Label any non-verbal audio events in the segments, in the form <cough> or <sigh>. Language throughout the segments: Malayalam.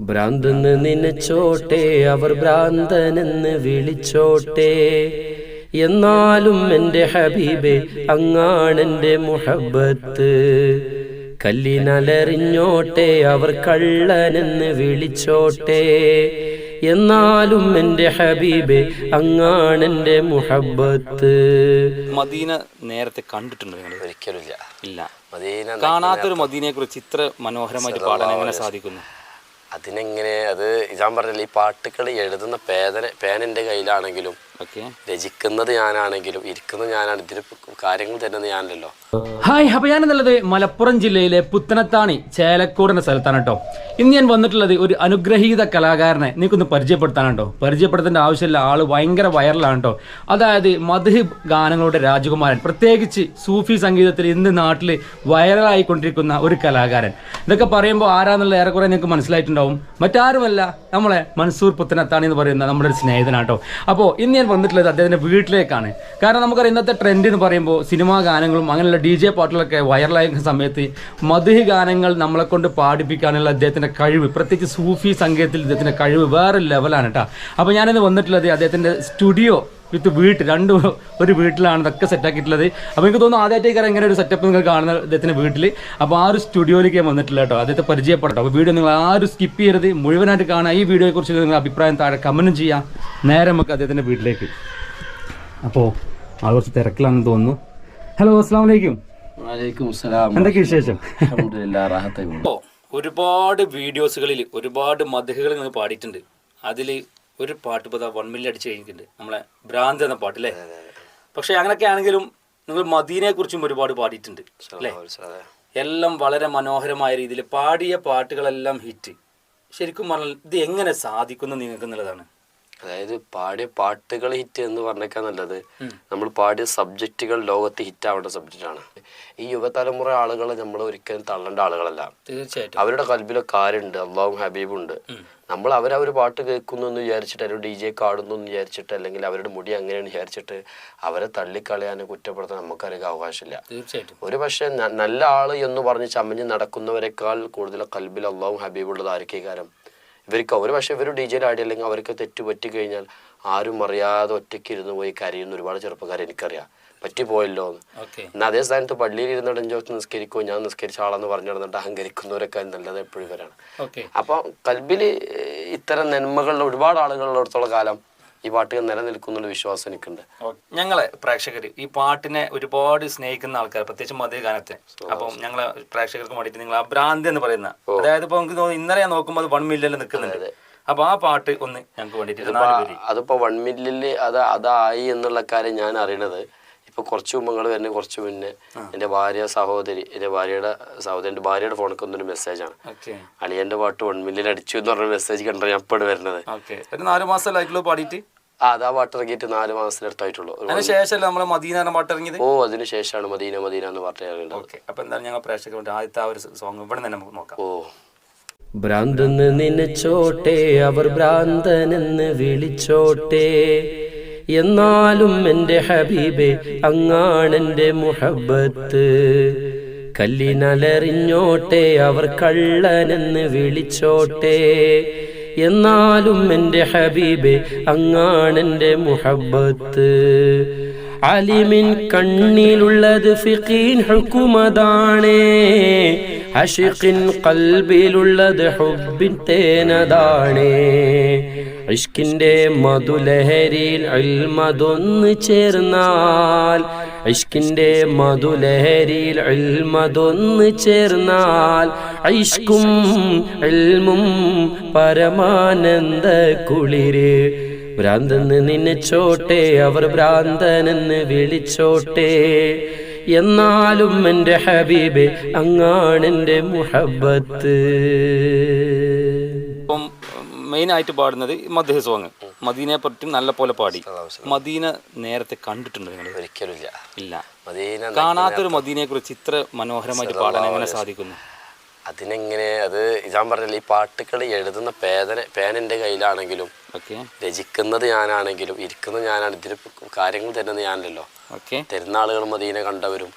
ഭ്രാന്തെന്ന് നനച്ചോട്ടെ അവർ ഭ്രാന്തനെന്ന് വിളിച്ചോട്ടെ. എന്നാലും എന്റെ ഹബീബെ അങ്ങാണെന്റെ മുഹബത്ത് കല്ലിനലറിഞ്ഞോട്ടെ അവർ കള്ളനെന്ന് വിളിച്ചോട്ടെ. എന്നാലും എന്റെ ഹബീബെ അങ്ങാണെന്റെ മുഹബത്ത് മദീന നേരത്തെ കണ്ടിട്ടുണ്ട് നിങ്ങൾ? ഒരിക്കലും ഇല്ല. മദീന കാണാത്തൊരു മദീനയെ കുറിച്ച് ഇത്ര മനോഹരമായിട്ട് പാടാൻ എങ്ങനെ സാധിക്കുന്നു? അതിനെങ്ങനെ അത് ഞാൻ പറഞ്ഞില്ല. ഈ പാട്ടുകൾ എഴുതുന്ന പേന പേനന്റെ കയ്യിലാണെങ്കിലും രചിക്കുന്നത് ഞാനാണെങ്കിലും ഇരിക്കുന്നത് ഞാനാണ്. ഇതിന് കാര്യങ്ങൾ തരുന്നത് ഞാനല്ലോ ഹായ് അപ്പൊ ഞാനെന്നുള്ളത് മലപ്പുറം ജില്ലയിലെ പുത്തനത്താണി ചേലക്കോട് എന്ന സ്ഥലത്താണ് കേട്ടോ ഇന്ന് ഞാൻ വന്നിട്ടുള്ളത് ഒരു അനുഗ്രഹീത കലാകാരനെ നിങ്ങൾക്കൊന്ന് പരിചയപ്പെടുത്താനാണ് കേട്ടോ പരിചയപ്പെടുത്തേണ്ട ആവശ്യമില്ല ആൾ ഭയങ്കര വൈറലാണ് കേട്ടോ അതായത് മധു ഗാനങ്ങളുടെ രാജകുമാരൻ പ്രത്യേകിച്ച് സൂഫി സംഗീതത്തിൽ ഇന്ന് നാട്ടിൽ വൈറലായിക്കൊണ്ടിരിക്കുന്ന ഒരു കലാകാരൻ. ഇതൊക്കെ പറയുമ്പോൾ ആരാന്നുള്ള ഏറെക്കുറെ നിങ്ങൾക്ക് മനസ്സിലായിട്ടുണ്ടാവും. മറ്റാരുമല്ല നമ്മളെ മൻസൂർ പുത്തനത്താണി എന്ന് പറയുന്ന നമ്മുടെ ഒരു സ്നേഹിതനാട്ടോ അപ്പോൾ ഇന്ന് ഞാൻ വന്നിട്ടുള്ളത് അദ്ദേഹത്തിന്റെ വീട്ടിലേക്കാണ്. കാരണം നമുക്കറിയാം ഇന്നത്തെ ട്രെൻഡ് എന്ന് പറയുമ്പോൾ സിനിമാ ഗാനങ്ങളും അങ്ങനെയുള്ള ഡി ജെ പാട്ടുകളൊക്കെ വൈറലായ സമയത്ത് മധുഹി ഗാനങ്ങൾ നമ്മളെ കൊണ്ട് പാടിപ്പിക്കാനുള്ള അദ്ദേഹത്തിന്റെ കഴിവ് പ്രത്യേകിച്ച് സൂഫി സംഗീതത്തിൽ അദ്ദേഹത്തിന്റെ കഴിവ് വേറെ ലെവലാണ് കേട്ടോ അപ്പോൾ ഞാനിന്ന് വന്നിട്ടുള്ളത് അദ്ദേഹത്തിന്റെ സ്റ്റുഡിയോ വിത്ത് വീട്ട് രണ്ട് ഒരു വീട്ടിലാണ് ഇതൊക്കെ സെറ്റാക്കിയിട്ടുള്ളത് അപ്പോൾ എനിക്ക് തോന്നുന്നു ആദ്യമായിട്ടേക്കാരം ഇങ്ങനെ ഒരു സെറ്റപ്പ് നിങ്ങൾ കാണുന്ന അദ്ദേഹത്തിന്റെ വീട്ടിൽ അപ്പോൾ ആ ഒരു സ്റ്റുഡിയോയിലേക്ക് ഞാൻ വന്നിട്ടില്ല കേട്ടോ. അദ്ദേഹത്തെ പരിചയപ്പെട്ടോ അപ്പോൾ വീഡിയോ നിങ്ങൾ ആരും സ്കിപ്പ് ചെയ്യരുത്. മുഴുവനായിട്ട് കാണാൻ ഈ വീഡിയോയെക്കുറിച്ച് നിങ്ങൾ അഭിപ്രായം താഴെ കമന്റും ചെയ്യാം. നേരെ നമുക്ക് അദ്ദേഹത്തിന്റെ വീട്ടിലേക്ക്. അപ്പോൾ ആൾ കുറച്ച് തിരക്കിലാണെന്ന് തോന്നുന്നു. ഹലോ അസ്സാം വലൈക്കും എന്തൊക്കെ വിശേഷം? ഇപ്പോൾ ഒരുപാട് വീഡിയോസുകളിൽ ഒരുപാട് മധുഹകൾ നിങ്ങൾ പാടിയിട്ടുണ്ട്. അതിൽ ഒരു പാട്ട് ഇപ്പോൾ വൺ മില്യൺ അടിച്ച് കഴിഞ്ഞിട്ടുണ്ട്. നമ്മളെ ഭ്രാന്ത് എന്ന പാട്ട് അല്ലേ? പക്ഷെ അങ്ങനെയൊക്കെ ആണെങ്കിലും നിങ്ങൾ മദീനയെ കുറിച്ചും ഒരുപാട് പാടിയിട്ടുണ്ട് അല്ലേ? എല്ലാം വളരെ മനോഹരമായ രീതിയിൽ പാടിയ പാട്ടുകളെല്ലാം ഹിറ്റ്. ശരിക്കും പറഞ്ഞാൽ ഇത് എങ്ങനെ സാധിക്കുന്നു നിങ്ങൾക്ക് എന്നുള്ളതാണ്. അതായത് പാടിയ പാട്ടുകൾ ഹിറ്റ് എന്ന് പറഞ്ഞേക്കാൻ നല്ലത്. നമ്മൾ പാടിയ സബ്ജക്റ്റുകൾ ലോകത്ത് ഹിറ്റ് ആവേണ്ട സബ്ജക്റ്റാണ് ഈ യുവതലമുറ ആളുകളെ നമ്മൾ ഒരിക്കലും തള്ളേണ്ട ആളുകളല്ല. തീർച്ചയായിട്ടും. അവരുടെ കൽബിലെ കാര്യമുണ്ട് അള്ളാഹും ഹബീബും ഉണ്ട് നമ്മൾ അവരവർ പാട്ട് കേൾക്കുന്നു എന്ന് വിചാരിച്ചിട്ട് അവരുടെ ഡി ജെ കാടുന്നു എന്ന് വിചാരിച്ചിട്ട് അല്ലെങ്കിൽ അവരുടെ മുടി അങ്ങനെയാണ് വിചാരിച്ചിട്ട് അവരെ തള്ളിക്കളയാനോ കുറ്റപ്പെടുത്താൻ നമുക്കറിയാൻ അവകാശമില്ല. തീർച്ചയായിട്ടും. ഒരു പക്ഷേ നല്ല ആൾ എന്ന് പറഞ്ഞ് ചമഞ്ഞ് നടക്കുന്നവരെക്കാൾ കൂടുതൽ കൽബിൽ അള്ളാഹും ഹബീബുള്ളത് ആർക്കേ കാരം ഇവർക്ക് അവർ പക്ഷേ ഇവർ ഡി ജെയിൽ ആടിയില്ലെങ്കിൽ അവർക്ക് തെറ്റ് പറ്റി കഴിഞ്ഞാൽ ആരും അറിയാതെ ഒറ്റയ്ക്ക് ഇരുന്ന് പോയി കരയുന്ന ഒരുപാട് ചെറുപ്പക്കാരെ എനിക്കറിയാം. പറ്റിപ്പോയല്ലോ എന്ന്. എന്നാൽ അതേ സ്ഥാനത്ത് പള്ളിയിൽ ഇരുന്നിട്ട് അഞ്ചോത്ത് നിസ്കരിക്കുമോ ഞാൻ നിസ്കരിച്ച ആളെന്ന് പറഞ്ഞു നടന്നിട്ട് അഹങ്കരിക്കുന്നവരൊക്കെ നല്ലത് എപ്പോഴും ഇവരാണ്. അപ്പൊ അപ്പോൾ കൽബിൽ ഇത്തരം നന്മകളിൽ ഒരുപാട് ആളുകളുള്ളിടത്തോളം കാലം ഈ പാട്ടുകൾ നിലനിൽക്കുന്ന വിശ്വാസം എനിക്കുണ്ട്. ഞങ്ങളെ പ്രേക്ഷകർ ഈ പാട്ടിനെ ഒരുപാട് സ്നേഹിക്കുന്ന ആൾക്കാർ പ്രത്യേകിച്ച് മധുര ഗാനത്തെ അപ്പം ഞങ്ങളെ പ്രേക്ഷകർക്ക് വേണ്ടിയിട്ട് നിങ്ങൾ അഭ്രാന്തി എന്ന് പറയുന്ന അതായത് ഇപ്പൊ നമുക്ക് ഇന്നലെ ഞാൻ നോക്കുമ്പോൾ അത് വൺ മില്യണിൽ നിൽക്കുന്നുണ്ട്. അപ്പൊ ആ പാട്ട് ഒന്ന് ഞങ്ങൾക്ക് വേണ്ടിയിട്ട് അതിപ്പോ വൺ മില്ലിൽ അത് അതായി എന്നുള്ള കാര്യം ഞാൻ അറിയണത്. ഇപ്പൊ കുറച്ച് മുമ്പ് നിങ്ങൾ വരുന്ന കുറച്ച് മുന്നേ എന്റെ ഭാര്യ സഹോദരി എന്റെ ഭാര്യയുടെ സഹോദരി എന്റെ ഭാര്യയുടെ ഫോണിൽ ഒന്നൊരു മെസ്സേജാണ് ആണ്. അളിയന്റെ പാട്ട് വൺ മില്ലിൽ അടിച്ചു എന്ന് പറഞ്ഞ മെസ്സേജ് കണ്ടോ ഞാൻ ഇപ്പോൾ വരുന്നത്. അതാ നാല് മാസം പാടിയിട്ട്? പാട്ട് ഇറങ്ങിയിട്ട് നാല് മാസത്തിനടുത്തായിട്ടുള്ളൂ മദീന പാട്ട് ഇറങ്ങിയത്? ഓ അതിന് ശേഷമാണ് മദീന മദീന എന്ന് പാട്ട് ഇറങ്ങിയത്. ഓക്കെ. അപ്പൊ എന്തായാലും ഞങ്ങൾ പ്രേക്ഷകരുടെ ആദ്യത്തെ ആ ഒരു സോങ് ഇവിടെ തന്നെ നമുക്ക് നോക്കാം. ഓ. ഭ്രാന്തെന്ന് നനച്ചോട്ടെ അവർ ഭ്രാന്തനെന്ന് വിളിച്ചോട്ടെ. എന്നാലും എന്റെ ഹബീബെ അങ്ങാണെന്റെ മുഹബത്ത് കല്ലിനലറിഞ്ഞോട്ടെ അവർ കള്ളനെന്ന് വിളിച്ചോട്ടെ. എന്നാലും എന്റെ ഹബീബെ അങ്ങാണെന്റെ മുഹബത്ത് അലിമിൻ കണ്ണിലുള്ളത് ഫിഖീൻ ഹുക്കുമതാണേ. അഷിഖിൻ കൽബിലുള്ളത് ഹുബിൻ തേനതാണേ. ഇഷ്കിന്റെ മധുലഹരിയിൽ അൽമതൊന്ന് ചേർന്നാൽ. ഇഷ്കിന്റെ മധുലഹരിയിൽ അൽമതൊന്ന് ചേർന്നാൽ. ഐഷ്കും അൽമും പരമാനന്ദ കുളിര്. ഭ്രാന്തെന്ന് നനച്ചോട്ടെ അവർ ഭ്രാന്തനെന്ന് വിളിച്ചോട്ടെ. എന്നാലും എന്റെ ഹബീബെ അങ്ങാണെന്റെ മുഹബത്ത് മെയിൻ ആയിട്ട് പാടുന്നത് മദ്ഹ സോങ് മദീനയെ പറ്റും നല്ല പോലെ പാടി. മദീന നേരത്തെ കണ്ടിട്ടുണ്ട് നിങ്ങൾ? ഒരിക്കലും ഇല്ല. മദീന കാണാത്തൊരു മദീനയെ കുറിച്ച് ഇത്ര മനോഹരമായിട്ട് പാടാൻ എങ്ങനെ സാധിക്കുന്നു? അതിനെങ്ങനെ അത് ഞാൻ പറഞ്ഞില്ല ഈ പാട്ടുകൾ എഴുതുന്ന പേന പേനന്റെ കയ്യിലാണെങ്കിലും രചിക്കുന്നത് ഞാനാണെങ്കിലും ഇരിക്കുന്നത് ഞാനാണ് ഇതിന് കാര്യങ്ങൾ തരുന്നത് ഞാനല്ലോ ഓക്കെ. തരുന്ന ആളുകൾ മദീനെ കണ്ടവരും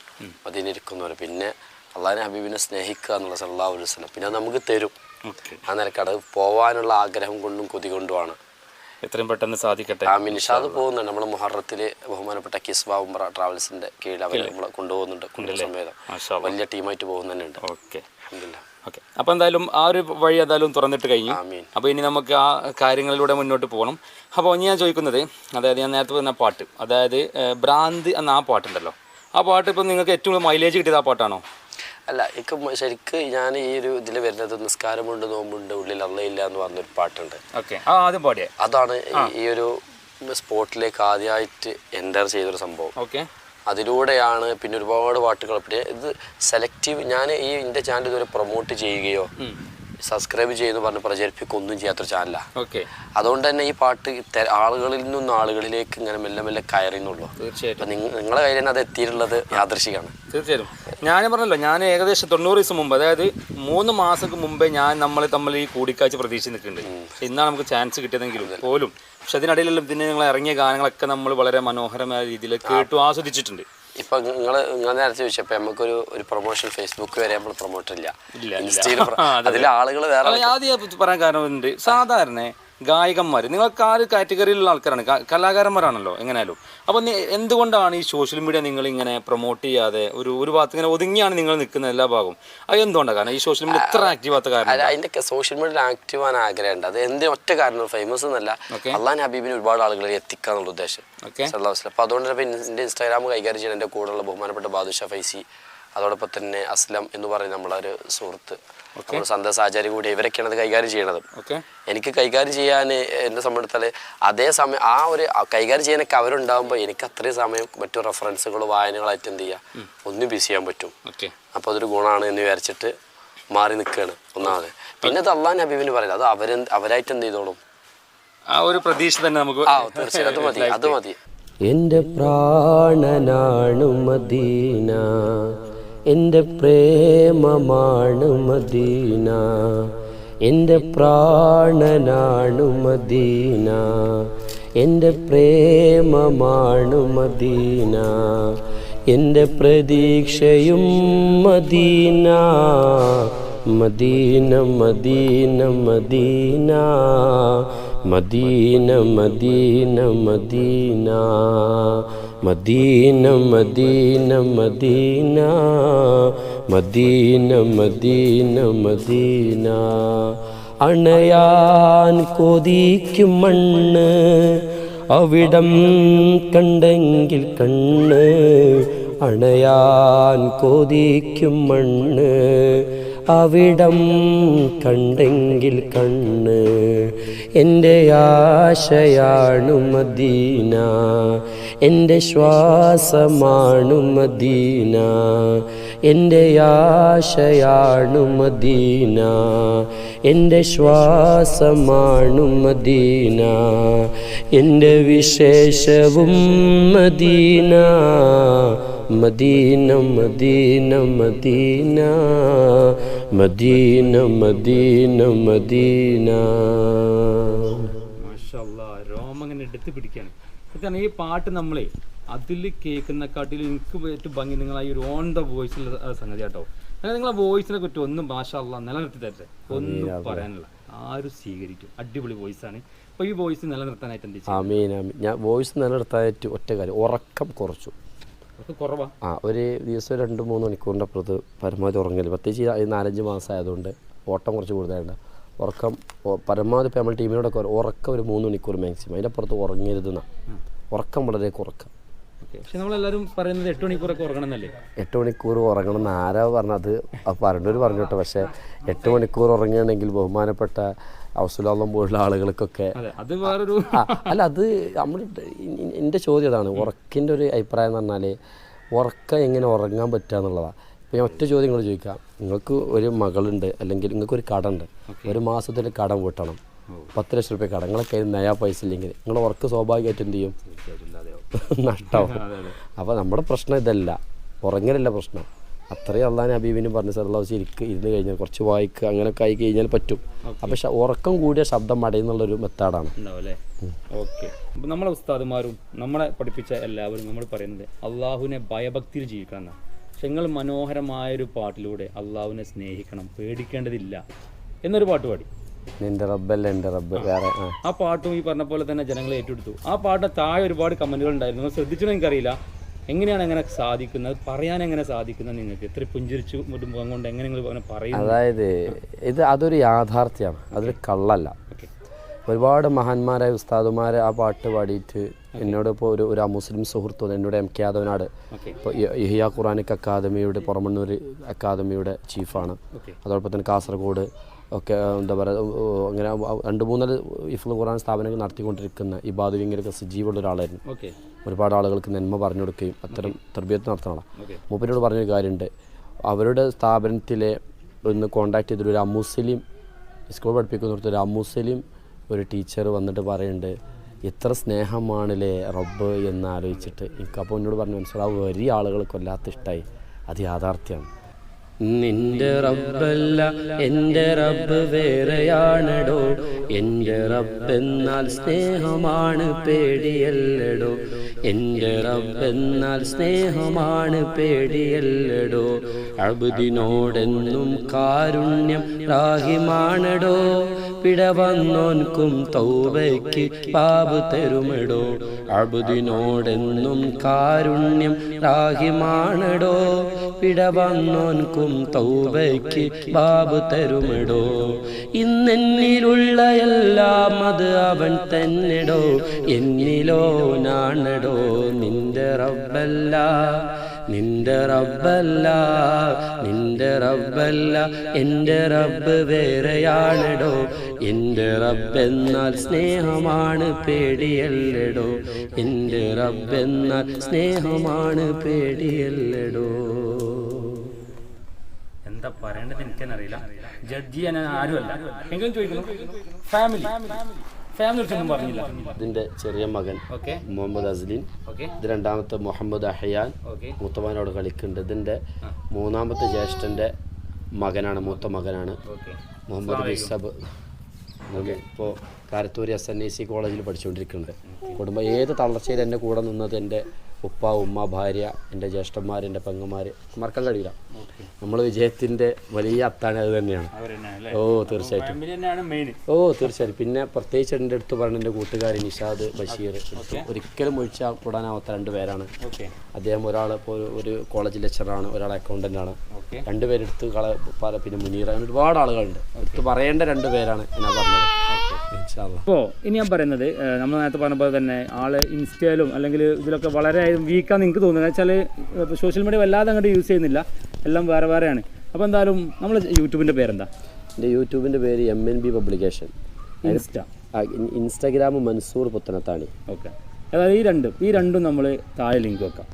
മദീന ഇരിക്കുന്നവരും. പിന്നെ അള്ളാഹിനെ ഹബീബിനെ സ്നേഹിക്കുക എന്നുള്ള സല്ലാ വസ്ലം പിന്നെ അത് നമുക്ക് തരും. ആ നിലക്കട പോവാനുള്ള ആഗ്രഹം കൊണ്ടും കൊതി കൊണ്ടുമാണ്. എത്രയും പെട്ടെന്ന് സാധിക്കട്ടെ. ആ നിഷാദ് പോകുന്നുണ്ട്. നമ്മുടെ മുഹറത്തിൽ ബഹുമാനപ്പെട്ട കിസ്ബ ഉംറ ട്രാവൽസിന്റെ കീഴിൽ അവർ നമ്മളെ കൊണ്ടുപോകുന്നുണ്ട്. കുടുംബസമേതം. വലിയ ടീമായിട്ട് പോകുന്നുണ്ട് ഓക്കെ. ഓക്കെ. അപ്പോൾ എന്തായാലും ആ ഒരു വഴി എന്തായാലും തുറന്നിട്ട് കഴിഞ്ഞു. അപ്പൊ അപ്പോൾ ഇനി നമുക്ക് ആ കാര്യങ്ങളിലൂടെ മുന്നോട്ട് പോകണം. അപ്പോൾ ഇനി ഞാൻ ചോദിക്കുന്നത് അതായത് ഞാൻ നേരത്തെ പറഞ്ഞ പാട്ട് അതായത് ഭ്രാന്ത് എന്ന ആ പാട്ടുണ്ടല്ലോ. ആ പാട്ട് ഇപ്പോൾ നിങ്ങൾക്ക് ഏറ്റവും കൂടുതൽ മൈലേജ് കിട്ടിയത് ആ പാട്ടാണോ? അല്ല എനിക്ക് ശരിക്ക് ഞാൻ ഈ ഒരു ഇതിൽ വരുന്നത് നിസ്കാരമുണ്ട് നോമ്പുണ്ട് ഉള്ളിൽ അള്ളയില്ല എന്ന് പറഞ്ഞൊരു പാട്ടുണ്ട്. ആദ്യം പാടിയേ. അതാണ് ഈ- ഒരു സ്പോട്ടിലേക്ക് ആദ്യമായിട്ട് എന്റർ ചെയ്തൊരു സംഭവം. ഓക്കെ. അതിലൂടെയാണ് പിന്നെ ഒരുപാട് പാട്ടുകൾ. പിന്നെ ഇത് സെലക്റ്റീവ് ഞാൻ ഈ എന്റെ ചാനൽ ഇതുവരെ പ്രൊമോട്ട് ചെയ്യുകയോ സബ്സ്ക്രൈബ് ചെയ്യുന്നു പറഞ്ഞ് പ്രചരിപ്പിക്കൊന്നും ചെയ്യാത്തൊരു ചാനലാണ് ഓക്കെ അതുകൊണ്ട് തന്നെ ഈ പാട്ട് ആളുകളിൽ നിന്നും ആളുകളിലേക്ക് ഇങ്ങനെ മെല്ലെ മെല്ലെ കയറിയുന്നുള്ളൂ. തീർച്ചയായിട്ടും. അപ്പം നിങ്ങളെ കയ്യിൽ തന്നെ അത് എത്തിയിട്ടുള്ളത് യാദൃശികമാണ്. തീർച്ചയായിട്ടും. ഞാൻ പറഞ്ഞല്ലോ ഞാൻ ഏകദേശം തൊണ്ണൂറ് ദിവസം മുമ്പ് അതായത് മൂന്ന് മാസം മുമ്പേ ഞാൻ നമ്മൾ തമ്മിൽ ഈ കൂടിക്കാഴ്ച പ്രതീക്ഷിച്ച് നിൽക്കുന്നുണ്ട് ഇന്നാണ് നമുക്ക് ചാൻസ് കിട്ടിയതെങ്കിലും പോലും. പക്ഷെ അതിനിടയിലെല്ലാം പിന്നെ നിങ്ങൾ ഇറങ്ങിയ ഗാനങ്ങളൊക്കെ നമ്മൾ വളരെ മനോഹരമായ രീതിയിൽ കേട്ടു ആസ്വദിച്ചിട്ടുണ്ട്. ഇപ്പൊ നിങ്ങൾ ഞാൻ നേരത്തെ ചോദിച്ചപ്പോ നമുക്കൊരു ഒരു പ്രൊമോഷൻ ഫേസ്ബുക്ക് വരെ നമ്മൾ പ്രൊമോട്ട് ഇല്ല. ഇൻസ്റ്റയിൽ <laughs> ആ, ആളുകൾ വേറെ ആദ്യം പറയാൻ കാരണമുണ്ട് സാധാരണ ഗായകന്മാർ നിങ്ങൾക്ക് ആ ഒരു കാറ്റഗറിയിലുള്ള ആൾക്കാരാണ്. കലാകാരന്മാരാണല്ലോ എങ്ങനെയാലും. അപ്പോൾ എന്തുകൊണ്ടാണ് ഈ സോഷ്യൽ മീഡിയ നിങ്ങൾ ഇങ്ങനെ പ്രൊമോട്ട് ചെയ്യാതെ ഒരു ഒരു ഭാഗത്ത് ഇങ്ങനെ ഒതുങ്ങിയാണ് നിങ്ങൾ നിൽക്കുന്ന എല്ലാ ഭാഗവും? അത് എന്തുകൊണ്ടാണ് കാരണം? ഈ സോഷ്യൽ മീഡിയ ഇത്ര ആക്റ്റീവ് ആകാത്ത കാരണം അതിന്റെ സോഷ്യൽ മീഡിയ ആക്റ്റീവ് ആകാൻ ആഗ്രഹമുണ്ട്. അത് എന്ത് ഒറ്റ കാരണം ഫേമസ് എന്നല്ല. അള്ളാൻ ഹബീബിന് ഒരുപാട് ആളുകളെ എത്തിക്കാന്നുള്ള ഉദ്ദേശം. ഓക്കെ. സല്ലല്ലാഹു അലൈഹി വസല്ലം. അപ്പൊ അതുകൊണ്ട് എന്റെ ഇൻസ്റ്റാഗ്രാം കൈകാര്യം ചെയ്യുന്ന എന്റെ കൂടെയുള്ള ബഹുമാനപ്പെട്ട ബാദുഷ ഫൈസി അതോടൊപ്പം തന്നെ അസ്ലം എന്ന് പറയുന്ന നമ്മളൊരു ഒരു സുഹൃത്ത് നമ്മൾ കൂടി ഇവരൊക്കെയാണ് അത് കൈകാര്യം ചെയ്യണത്. എനിക്ക് കൈകാര്യം ചെയ്യാൻ എന്നെ സംബന്ധിച്ചാൽ അതേ സമയം ആ ഒരു കൈകാര്യം ചെയ്യാനൊക്കെ അവരുണ്ടാകുമ്പോൾ എനിക്ക് അത്രയും സമയം മറ്റു റെഫറൻസുകൾ വായനകളായിട്ട് എന്ത് ചെയ്യുക ഒന്നും ബിസി ചെയ്യാൻ പറ്റും. അപ്പോൾ അതൊരു ഗുണമാണ് എന്ന് വിചാരിച്ചിട്ട് മാറി നിൽക്കുകയാണ് ഒന്നാമത്. പിന്നെ അത് അള്ളാൻ ഹബീബിന് പറയുന്നത് അത് അവരെ അവരായിട്ട് എന്ത് ചെയ്തോളും? ആ ഒരു പ്രതീക്ഷ തന്നെ നമുക്ക് ആ തീർച്ചയായും അത് മതി അത് മതി. എന്റെ പ്രാണനാണു മദീന. എന്റെ പ്രേമമാണ് മദീന. എന്റെ പ്രാണനാണ് മദീന. എന്റെ പ്രേമമാണ് മദീന. എന്റെ പ്രതീക്ഷയും Medina. Medina Medina Medina. Medina Medina Medina. Medina Medina Medina. Medina Medina Medina. അണയാൻ കൊതിക്കും മണ്ണ് അവിടം കണ്ടെങ്കിൽ കണ്ണ്. അണയാൻ കൊതിക്കും മണ്ണ് അവിടം കണ്ടെങ്കിൽ കണ്ണ് എന്റെ ആശയാണു മദീന എന്റെ ശ്വാസമാണു മദീന എന്റെ ആശയാണു മദീന എന്റെ ശ്വാസമാണു മദീന എന്റെ വിശേഷവും Medina Medina Medina Medina. Medina Medina Medina. രോമം അങ്ങനെ എടുത്ത് പിടിക്കാണ്. കാരണം ഈ പാട്ട് നമ്മളെ അതിൽ കേൾക്കുന്നക്കാട്ടിൽ എനിക്ക് ഏറ്റവും ഭംഗി നിങ്ങൾ ഈ ഒരു ഓൺ ദ വോയിസിലുള്ള സംഗതി കേട്ടോ. അങ്ങനെ നിങ്ങളെ വോയിസിനെ പറ്റി ഒന്നും മാഷല്ല നിലനിർത്തി തരട്ടെ. ഒന്നും പറയാനില്ല. ആരും സ്വീകരിക്കും. അടിപൊളി വോയിസ് ആണ്. അപ്പൊ ഈ വോയിസ് നിലനിർത്താനായിട്ട് എന്ത് ചെയ്യും? ഞാൻ വോയിസ് നിലനിർത്താനായിട്ട് ഒറ്റ കാര്യം ഉറക്കം കുറച്ചു. ആ ഒരു ദിവസം രണ്ട് മൂന്ന് മണിക്കൂറിന്റെ അപ്പുറത്ത് പരമാവധി ഉറങ്ങില്ല പ്രത്യേകിച്ച് ഈ നാലഞ്ച് മാസം ആയതുകൊണ്ട് ഓട്ടം കുറച്ച് കൂടുതലുണ്ട്. ഉറക്കം പരമാവധി ഇപ്പോൾ നമ്മൾ ടീമിനോടൊക്കെ ഉറക്കം ഒരു മൂന്ന് മണിക്കൂർ മാക്സിമം അതിന്റെ അപ്പുറത്ത് ഉറക്കം വളരെ കുറക്കാം. പക്ഷെ നമ്മളെല്ലാവരും പറയുന്നത് എട്ട് മണിക്കൂറൊക്കെ ഉറങ്ങണം എന്നല്ലേ എട്ട് മണിക്കൂർ ഉറങ്ങണം എന്ന് ആരാ പറഞ്ഞത്? പറഞ്ഞവർ പറഞ്ഞോട്ടെ. പക്ഷേ എട്ട് മണിക്കൂർ ഉറങ്ങുകയാണെങ്കിൽ ബഹുമാനപ്പെട്ട ഔസുലാളം പോലുള്ള ആളുകൾക്കൊക്കെ. അതെ അത് വേറൊരു അല്ല അത് നമ്മൾ എന്റെ ചോദ്യം അതാണ്. ഉറക്കിന്റെ ഒരു അഭിപ്രായം എന്ന് പറഞ്ഞാൽ ഉറക്കം എങ്ങനെ ഉറങ്ങാൻ പറ്റുക എന്നുള്ളതാണ് ഇപ്പം ഞാൻ ഒറ്റ ചോദ്യം നിങ്ങൾ ചോദിക്കാം. നിങ്ങൾക്ക് ഒരു മകളുണ്ട് അല്ലെങ്കിൽ നിങ്ങൾക്ക് ഒരു കടമുണ്ട് ഒരു മാസത്തിൽ കടം വീട്ടണം. പത്ത് ലക്ഷം റുപ്യ കടം. നിങ്ങളെ കയ്യിൽ നയാ പൈസ ഇല്ലെങ്കിൽ നിങ്ങൾ ഉറക്ക് സ്വാഭാവികമായിട്ട് എന്ത് ചെയ്യും? <laughs> നഷ്ടമാവും അപ്പോൾ നമ്മുടെ പ്രശ്നം ഇതല്ല. ഉറങ്ങലല്ല പ്രശ്നം. അത്രയും അള്ളാൻ ഹബീബിനും പറഞ്ഞ സല്ലാസ് ശരിക്ക് ഇരുന്ന് കഴിഞ്ഞാൽ കുറച്ച് വായിക്കുക അങ്ങനെയൊക്കെ ആയി കഴിഞ്ഞാൽ പറ്റും. അപ്പോൾ ഉറക്കം കൂടിയ ശബ്ദം മടയുന്നുള്ളൊരു മെത്തേഡാണ്. ഓക്കെ. അപ്പം നമ്മളെ ഉസ്താദുമാരും നമ്മളെ പഠിപ്പിച്ച എല്ലാവരും നമ്മൾ പറയുന്നത് അള്ളാഹുവിനെ ഭയഭക്തിയിൽ ജീവിക്കണം എന്നാണ് പക്ഷെ നിങ്ങൾ മനോഹരമായൊരു പാട്ടിലൂടെ അള്ളാഹുവിനെ സ്നേഹിക്കണം പേടിക്കേണ്ടതില്ല എന്നൊരു പാട്ട് പാടി. നിന്റെ റബ്ബല്ല എന്റെ റബ്ബ്. വേറെ ആ. പാട്ടും ഈ പറഞ്ഞ പോലെ തന്നെ ജനങ്ങളെ ഏറ്റെടുത്തു. ആ പാട്ട് താഴെ ഒരുപാട് കമന്റുകൾ ഉണ്ടായിരുന്നു. ശ്രദ്ധിച്ചോ എനിക്കറിയില്ല. എങ്ങനെയാണ് അങ്ങനെ സാധിക്കുന്നത്? പറയാൻ എങ്ങനെ സാധിക്കുന്നത് നിങ്ങൾക്ക്? ഇത്ര പുഞ്ചിരിച്ചു മുട്ടുമ്പോൾ കൊണ്ട് എങ്ങനെ നിങ്ങൾ അങ്ങനെ അതായത് ഇത് അതൊരു യാഥാർത്ഥ്യമാണ്. അതൊരു കള്ളല്ല. ഒരുപാട് മഹാന്മാരായ ഉസ്താദുമാർ ആ പാട്ട് പാടിയിട്ട് എന്നോട് ഇപ്പോൾ ഒരു ഒരു മുസ്ലിം സുഹൃത്തു എന്നോട് എം കെ യാദവനാട് ഇപ്പോൾ ഇഹിയ ഖുറാനിക് അക്കാദമിയുടെ പുറമണ്ണൂർ അക്കാദമിയുടെ ചീഫാണ്. അതോടൊപ്പം തന്നെ കാസർഗോഡ് ഒക്കെ എന്താ പറയുക അങ്ങനെ രണ്ട് മൂന്നര ഇഫ്ലു ഖുറാൻ സ്ഥാപനങ്ങൾ നടത്തിക്കൊണ്ടിരിക്കുന്ന ഇബാദു സജീവമുള്ള സജീവുള്ള ഒരാളായിരുന്നു. ഒരുപാട് ആളുകൾക്ക് നന്മ പറഞ്ഞു കൊടുക്കുകയും അത്തരം തർബീയത്ത് നടത്തണം. മൂപ്പരോട് പറഞ്ഞൊരു കാര്യമുണ്ട്. അവരുടെ സ്ഥാപനത്തിലെ ഒന്ന് കോണ്ടാക്ട് ചെയ്തിട്ട് ഒരു അമുസ്ലിം സ്കൂൾ പഠിപ്പിക്കുന്നിടത്ത് ഒരു അമുസ്ലിം ഒരു ടീച്ചർ വന്നിട്ട് പറയുന്നുണ്ട് എത്ര സ്നേഹമാണല്ലേ റബ്ബ് എന്ന് ആലോചിച്ചിട്ട്? എനിക്കപ്പോൾ എന്നോട് പറഞ്ഞു മനസ്സിലാവും വലിയ ആളുകൾക്ക് വല്ലാത്ത ഇഷ്ടമായി അത് യാഥാർത്ഥ്യമാണ്. നിന്റെ റബ്ബല്ല എന്റെ റബ്ബ് വേറെയാണടോ. എന്റെ റബ്ബെന്നാൽ സ്നേഹമാണ് പേടിയല്ലടോ. എന്റെ റബ്ബെന്നാൽ സ്നേഹമാണ് പേടിയല്ലടോ. അബുദിനോടെന്നും കാരുണ്യം റാഹിമാണടോ പിടവന്നോൻക്കും തൗബയ്ക്ക് പാപ് തരുമെടോ. അബുദിനോടെന്നും കാരുണ്യം റാഹിമാണടോ പിടവന്നോൻക്കും തൗബയ്ക്ക് ബാബ് തരുമെടോ. ഇന്നെന്നിലുള്ള എല്ലാം അത് അവൻ തന്നെടോ. എന്നിലോ നാണടോ. നിന്റെ റബ്ബല്ല നിന്റെ റബ്ബല്ല നിന്റെ റബ്ബല്ല. എന്റെ റബ്ബ് വേറെയാണടോ. എന്റെ റബ്ബെന്നാൽ സ്നേഹമാണ് പേടിയല്ലടോ. എന്റെ റബ്ബെന്നാൽ സ്നേഹമാണ് പേടിയല്ലടോ. എന്താ പറയേണ്ടത് എനിക്കെന്നറിയില്ല ജഡ്ജ് ഞാൻ ആരുമല്ല. എങ്കിലും ചോദിക്കുന്നു. ഫാമിലി ഫാമിലി ഒന്നും പറഞ്ഞില്ല. ഇതിന്റെ ചെറിയ മകൻ മുഹമ്മദ് അസ്ലിൻ. ഇത് രണ്ടാമത്തെ മുഹമ്മദ് അഹയാൻ. മൂത്തമാനോട് കളിക്കുന്നുണ്ട്. ഇതിന്റെ മൂന്നാമത്തെ ജ്യേഷ്ഠന്റെ മകനാണ് മൂത്ത മകനാണ് മുഹമ്മദ് ബിസബ് ഇപ്പോൾ Karathur S N I C കോളേജിൽ പഠിച്ചുകൊണ്ടിരിക്കുന്നുണ്ട്. കുടുംബം ഏത് തളർച്ചയിൽ എന്റെ കൂടെ നിന്നത് എന്റെ ഉപ്പ ഉമ്മ ഭാര്യ എന്റെ ജ്യേഷ്ഠന്മാർ എന്റെ പെങ്ങന്മാർ മറക്കാൻ കഴിയില്ല. നമ്മൾ വിജയത്തിന്റെ വലിയ അത്താണി അത് തന്നെയാണ്. ഓ തീർച്ചയായിട്ടും. ഓ തീർച്ചയായിട്ടും. പിന്നെ പ്രത്യേകിച്ച് എന്റെ അടുത്ത് പറഞ്ഞ എന്റെ കൂട്ടുകാരൻ നിഷാദ് ബഷീർ. ഒരിക്കലും ഒഴിച്ചാൽ കൂടാനാവാത്ത രണ്ട് പേരാണ്. അദ്ദേഹം ഒരാൾ ഇപ്പോൾ ഒരു- കോളേജ് ലെക്ചറാണ് ഒരാൾ അക്കൗണ്ടന്റ് ആണ് രണ്ടുപേരെടുത്ത് കള പിന്നെ മുനീർ അങ്ങനെ ഒരുപാട് ആളുകളുണ്ട്. എടുത്ത് പറയേണ്ട രണ്ട് പേരാണ് ഞാൻ പറഞ്ഞത്. അപ്പോൾ ഇനി ഞാൻ പറയുന്നത് നമ്മൾ നേരത്തെ പറഞ്ഞ പോലെ തന്നെ ആൾ ഇൻസ്റ്റയിലും അല്ലെങ്കിൽ ഇതിലൊക്കെ വളരെ വീക്കാന്ന് എനിക്ക് തോന്നുന്നത് വെച്ചാൽ സോഷ്യൽ മീഡിയ വല്ലാതെ അങ്ങോട്ട് യൂസ് ചെയ്യുന്നില്ല. എല്ലാം വേറെ വേറെയാണ്. അപ്പോൾ എന്തായാലും നമ്മൾ യൂട്യൂബിന്റെ പേരെന്താ? എന്റെ യൂട്യൂബിന്റെ പേര് M N B publication insta Instagram Mansoor Puthanathani. Okay അതായത് ഈ രണ്ടും ഈ രണ്ടും നമ്മൾ താഴെ ലിങ്ക് വെക്കാം.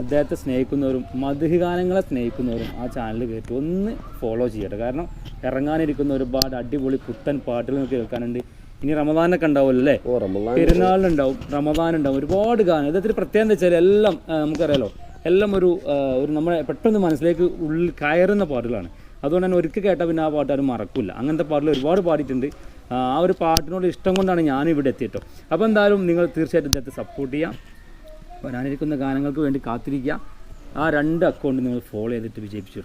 അദ്ദേഹത്തെ സ്നേഹിക്കുന്നവരും മധുഹ ഗാനങ്ങളെ സ്നേഹിക്കുന്നവരും ആ ചാനൽ കയറ്റി ഒന്ന് ഫോളോ ചെയ്യട്ടെ. കാരണം ഇറങ്ങാനിരിക്കുന്ന ഒരുപാട് അടിപൊളി പുത്തൻ പാട്ടുകൾ നമുക്ക് കേൾക്കാനുണ്ട്. ഇനി റമദാനൊക്കെ ഉണ്ടാവുമല്ലോ അല്ലേ? പെരുന്നാളിനുണ്ടാവും റമദാൻ ഉണ്ടാവും. ഒരുപാട് ഗാനം. ഇദ്ദേഹത്തിന് പ്രത്യേകത എന്താ വെച്ചാൽ എല്ലാം നമുക്കറിയാലോ എല്ലാം ഒരു ഒരു നമ്മളെ പെട്ടെന്ന് മനസ്സിലേക്ക് ഉള്ളിൽ കയറുന്ന പാട്ടുകളാണ്. അതുകൊണ്ട് തന്നെ ഒരിക്കൽ കേട്ടാൽ പിന്നെ ആ പാട്ട് ആരും മറക്കില്ല അങ്ങനത്തെ പാട്ടുകൾ ഒരുപാട് പാടിയിട്ടുണ്ട്. ആ ഒരു പാട്ടിനോട് ഇഷ്ടം കൊണ്ടാണ് ഞാൻ ഇവിടെ എത്തിയിട്ടോ അപ്പോൾ എന്തായാലും നിങ്ങൾ തീർച്ചയായിട്ടും ഇദ്ദേഹത്തെ സപ്പോർട്ട് ചെയ്യാം. വരാനിരിക്കുന്ന ഗാനങ്ങൾക്ക് വേണ്ടി കാത്തിരിക്കുക. ആ രണ്ട് അക്കൗണ്ട് നിങ്ങൾ ഫോളോ ചെയ്തിട്ട് വിജയിപ്പിച്ചു